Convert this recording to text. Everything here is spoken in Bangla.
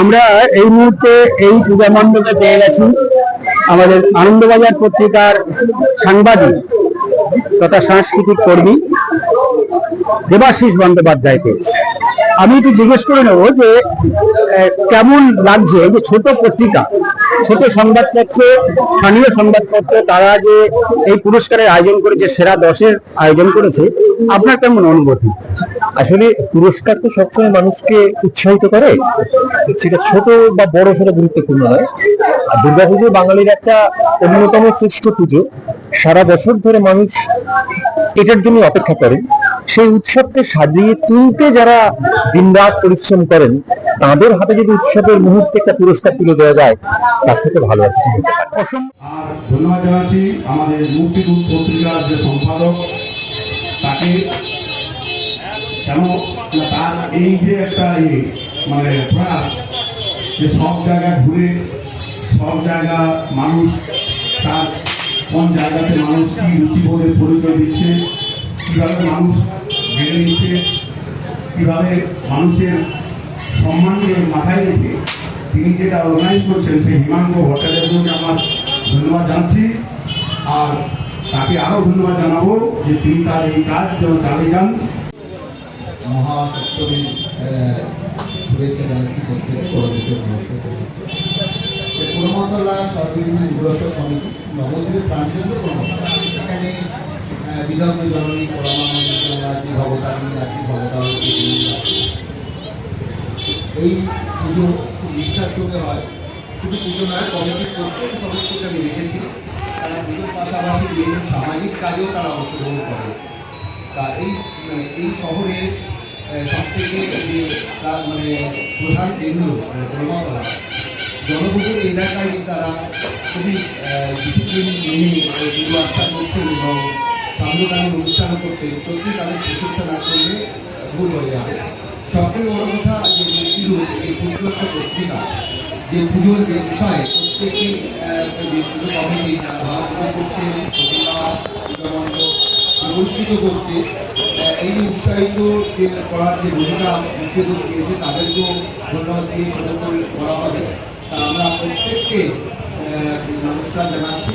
আমরা এই মুহূর্তে এই পূজা মণ্ডপে পেয়ে গেছি আমাদের আনন্দবাজার পত্রিকার সাংবাদিক তথা সাংস্কৃতিক কর্মী দেবাশিস বন্দ্যোপাধ্যায়কে। আমি একটু জিজ্ঞেস করে নেব যে কেমন লাগছে যে ছোট পত্রিকা? ছোট সংবাদপত্র, স্থানীয় সংবাদপত্র, তারা যে এই পুরস্কারের আয়োজন করেছে সেরা দশের আয়োজন করেছে, আপনার কেমন অনুভূতি? আসলে পুরস্কার তো সবসময় মানুষকে উৎসাহিত করে। সেটা ছোট বা বড় সেটা গুরুত্বপূর্ণ নয়। আর দুর্গাপুজো বাঙালির একটা অন্যতম শ্রেষ্ঠ পুজো। সারা বছর ধরে মানুষ এটার জন্য অপেক্ষা করেন সেই উৎসবকে সাজিয়ে তুলতে যারা দিনরাত পরিশ্রম করেন তাদের হাতে যদি উৎসবের মুহূর্তে একটা পুরস্কার তুলে দেওয়া যায় তার থেকে ভালো আর আর ধন্যবাদ জানাচ্ছি আমাদের মুক্তিদূত পত্রিকার যে সম্পাদক তাকে কেন তার এই যে একটা ইয়ে, মানে প্রয়াস যে সব জায়গায় ঘুরে সব জায়গা মানুষ তার কোন জায়গাতে মানুষ কি রুচিবোধের পরিচয় দিচ্ছে কীভাবে মানুষ মেনে নিচ্ছে কীভাবে মানুষের সম্মানকে মাথায় রেখে তিনি যেটা অর্গানাইজ করছেন সেই হিমাঙ্গ ভট্টাচার্যকে আমার ধন্যবাদ জানছি আর তাকে আরও ধন্যবাদ জানাব যে তিনি তার এই কাজ যেন চালিয়ে যান। মহাসপ্তমী সর্বজনীন নির্বাচক কমিটি নবদ্বীপের প্রাণকেন্দ্র পুরমতলা এখানে বিধর্ম জননী পরমানন্দী এই পুজো খুব নিষ্ঠার সঙ্গে হয়। শুধু পুজো নয় কমিটির প্রত্যেক সদস্যকে আমি রেখেছি তারা পুজোর পাশাপাশি বিভিন্ন সামাজিক কাজেও তারা অংশগ্রহণ করে। তা এই এই শহরের সব থেকে যে তার মানে প্রধান কেন্দ্র কলমাতলা জনবহুল এলাকায় তারা খুবই ডিসিপ্লিন মেনে পুজো আশা করছেন এবং সামনাকালীন অনুষ্ঠান করছেন। সত্যি তাদের প্রশংসা না করলে ভুল হয়ে যাবে। সবথেকে বড় কথা যে মুক্তিরূপ এই পুজো একটা পত্রিকা যে পুজোর বিষয়ে যে পুজো কমিটি করছেন প্রতিমা পুরস্কৃত করছে। এই উৎসাহিত করার যে ভূমিকা মুখ্যত দিয়েছে তাদেরকেও ধন্যবাদ দিয়ে ছোট করে হবে। তা আমরা প্রত্যেককে নমস্কার জানাচ্ছি।